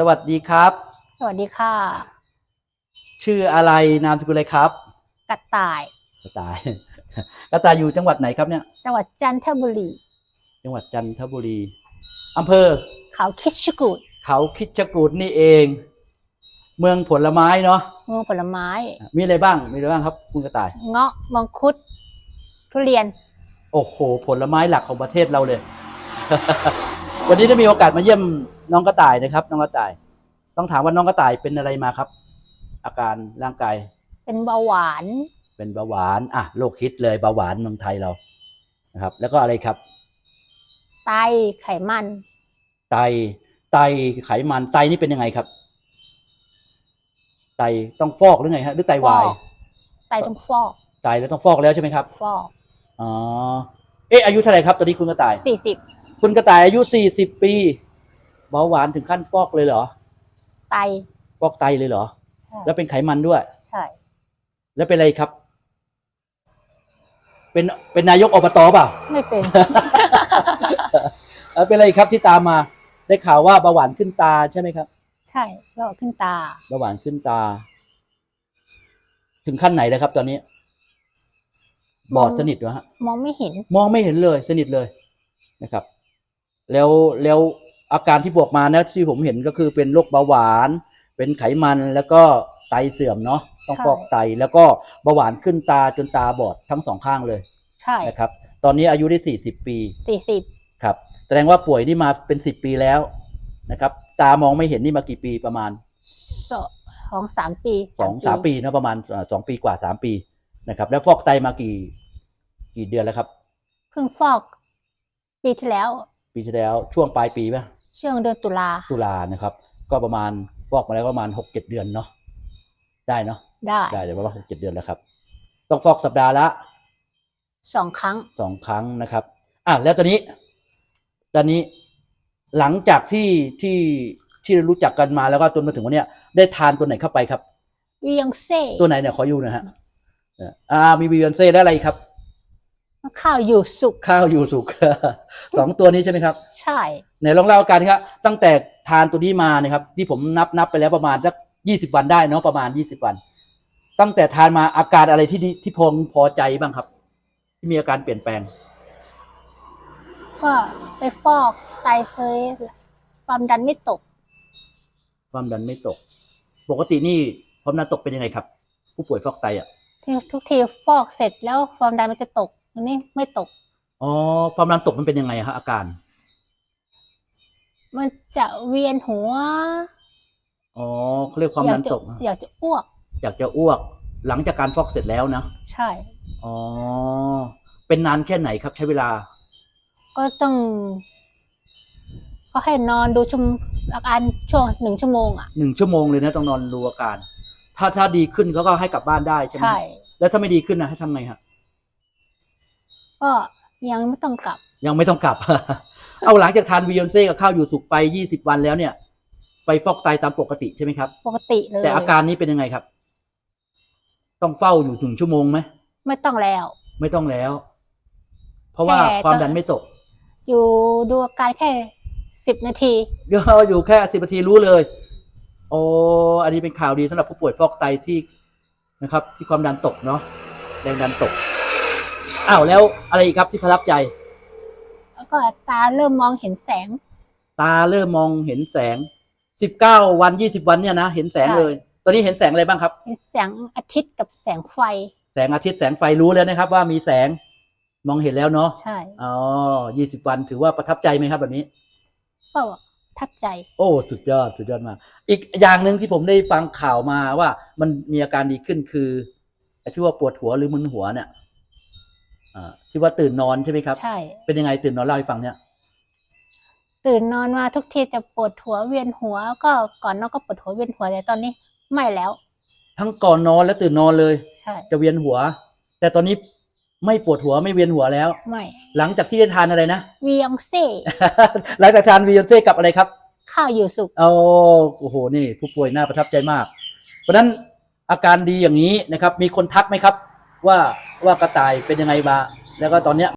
สวัสดีครับ สวัสดีค่ะ ชื่ออะไรนามสกุลอะไรครับ กระต่าย กระต่าย กระต่ายอยู่จังหวัดไหนครับเนี่ย จังหวัดจันทบุรี จังหวัดจันทบุรีอำเภอ เขาคิดชกูดเขาคิดจกูดนี่เอง เมืองผลไม้เนาะ เมืองผลไม้ มีอะไรบ้าง มีอะไรบ้างครับ คุณกระต่าย เงาะ มังคุด ทุเรียน โอ้โห ผลไม้หลักของประเทศเราเลย วันนี้ได้มีโอกาสมาเยี่ยมน้องกระต่ายนะครับ น้องกระต่าย ต้องถามว่าน้องกระต่ายเป็นอะไรมาครับ อาการร่างกายเป็นเบาหวาน เป็นเบาหวานอะโรคฮิตเลยเบาหวานเมืองไทยเรานะครับ แล้วก็อะไรครับ ไตไขมัน ไตไตไขมันไตนี่เป็นยังไงครับ ไตต้องฟอกหรือไงฮะหรือไตวาย ฟอก ไตต้องฟอกไตแล้วต้องฟอกแล้วใช่ไหมครับ ฟอกอ๋อเอ๊ะอายุเท่าไหร่ครับตอนนี้คุณกระต่ายสี่สิบ คุณกระต่ายอายุสี่สิบปีเบาหวานถึงขั้นฟอกเลยเหรอไตฟอกไตเลยเหรอ ใช่แล้วเป็นไขมันด้วย ใช่ แล้วเป็นอะไรครับ เป็นเป็นนายกอบตเปล่า ไม่เป็น แล้วเป็นอะไรครับที่ตามมา ได้ข่าวว่าเบาหวานขึ้นตาใช่ไหมครับใช่แล้วขึ้นตา เบาหวานขึ้นตา ถึงขั้นไหนแล้วครับ ตอนนี้ บอดสนิทวะฮะ มองไม่เห็น มองไม่เห็นเลยสนิทเลยนะครับ แล้วแล้วอาการที่บวกมานะที่ผมเห็นก็คือเป็นโรคเบาหวาน เป็นไขมันแล้วก็ไตเสื่อมเนาะต้องใช่ฟอกไตแล้วก็เบาหวานขึ้นตาจนตาบอดทั้งสองข้างเลยใช่นะครับ ตอนนี้อายุได้สี่สิบปีสี่สิบครับแสดงว่าป่วยนี่มาเป็นสิบปีแล้วนะครับ ตามองไม่เห็นนี่มากี่ปีประมาณสองสามปีสองสามปีนะประมาณเอ่อสองปีกว่าสามปีนะครับ แล้วฟอกไตมากี่ กี่เดือนแล้วครับเพิ่งฟอกปีที่แล้ว ปีที่แล้วช่วงปลายปีป่ะช่วงเดือนตุลาตุลานะครับ ก็ประมาณฟอกมาแล้วประมาณหกเจ็ดเดือนเนาะได้เนาะได้ได้เดี๋ยวประมาณหกเจ็ดเดือนแล้วครับ ต้องฟอกสัปดาห์ละสองครั้งสองครั้งนะครับ อะแล้วตอนนี้ ตอนนี้หลังจากที่ที่ที่รู้จักกันมาแล้วก็จนมาถึงวันเนี้ยได้ทานตัวไหนเข้าไปครับวียงเซ่ตัวไหนเนี่ยขออยู่หนะฮะอ่ามีบิยอนเซ่และอะไรครับ ข้าวอยู่สุกข้าวอยู่สุกสองตัวนี้ใช่ไหมครับ ใช่ไหนลองเล่ากันครับ ตั้งแต่ทานตัวนี้มานะครับ ที่ผมนับนับไปแล้วประมาณสักยี่สิบวันได้เนาะประมาณยี่สิบวัน ตั้งแต่ทานมาอาการอะไรที่ดีที่พอพอใจบ้างครับ ที่มีอาการเปลี่ยนแปลง ก็ไปฟอกไตเคยความดันไม่ตก ความดันไม่ตก ปกตินี่ความดันตกเป็นยังไงครับ ผู้ป่วยฟอกไตอะที่ทุกทีฟอกเสร็จแล้วความดันมันจะตก อันนี้ไม่ตก อ๋อความดันตกมันเป็นยังไงฮะอาการ มันจะเวียนหัว อ๋อเขาเรียกความดันตกอยานะจะอยากจะอ้วก อยากจะอ้วก หลังจากการฟอกเสร็จแล้วนะ ใช่ อ๋อ เป็นนานแค่ไหนครับใช้เวลา ก็ต้อง ก็ให้นอนดูชั่วโมงอาการช่วงหนึ่งชั่วโมงอะหนึ่งชั่วโมงเลยนะต้องนอนดูอาการ ถ้าถ้าดีขึ้นเขาก็ให้กลับบ้านได้ใช่ไหมใช่ แล้วถ้าไม่ดีขึ้นนะให้ทำไงฮะ ก็ยังไม่ต้องกลับ ยังไม่ต้องกลับ เอาหลังจากทานวิยอนเซ่กับข้าวอยู่สุกไปยี่สิบวันแล้วเนี่ย ไปฟอกไตตามปกติใช่ไหมครับ ปกติเลยแต่อาการนี้เป็นยังไงครับ ต้องเฝ้าอยู่ถึงชั่วโมงไหมไม่ต้องแล้ว ไม่ต้องแล้ว เพราะว่าแต่ความต้องดันไม่ตก อยู่ดูอาการแค่สิบนาทีเดี๋ยวอยู่แค่สิบนาทีรู้เลย โอ้อันนี้เป็นข่าวดีสำหรับผู้ป่วยฟอกไตที่นะครับ ที่ความดันตกเนาะแรงดันตก อ้าวแล้วอะไรอีกครับที่ประทับใจ แล้วก็ตาเริ่มมองเห็นแสง ตาเริ่มมองเห็นแสงสิบเก้าวันยี่สิบวันเนี่ยนะเห็นแสงใช่เลย ตอนนี้เห็นแสงอะไรบ้างครับ เห็นแสงอาทิตย์กับแสงไฟ แสงอาทิตย์แสงไฟรู้แล้วนะครับ ว่ามีแสงมองเห็นแล้วเนาะใช่อ๋อยี่สิบวันถือว่าประทับใจไหมครับแบบนี้ก็ทับใจ โอ้สุดยอดสุดยอดมาก อีกอย่างหนึ่งที่ผมได้ฟังข่าวมาว่ามันมีอาการดีขึ้นคือไอ้ที่ว่าปวดหัวหรือมึนหัวเนี่ยอ่า ที่ว่าตื่นนอนใช่ไหมครับ ใช่ เป็นยังไงตื่นนอนเล่าให้ฟังเนี่ย ตื่นนอนมาทุกทีจะปวดหัวเวียนหัว ก็ก่อนนอนก็ปวดหัวเวียนหัวแต่ตอนนี้ไม่แล้ว ทั้งก่อนนอนและตื่นนอนเลย ใช่ จะเวียนหัว แต่ตอนนี้ไม่ปวดหัวไม่เวียนหัวแล้ว ไม่ หลังจากที่ได้ทานอะไรนะเวียงเซ่หลังจากทานวียอนเซ่กับอะไรครับ ข้าวอยู่สุกเอาโอ้โหนี่ ผู้ป่วยน่าประทับใจมาก เพราะฉะนั้นอาการดีอย่างนี้นะครับ มีคนทักไหมครับ ว่าว่ากระต่ายเป็นยังไงบ้าง แล้วก็ตอนเนี้ย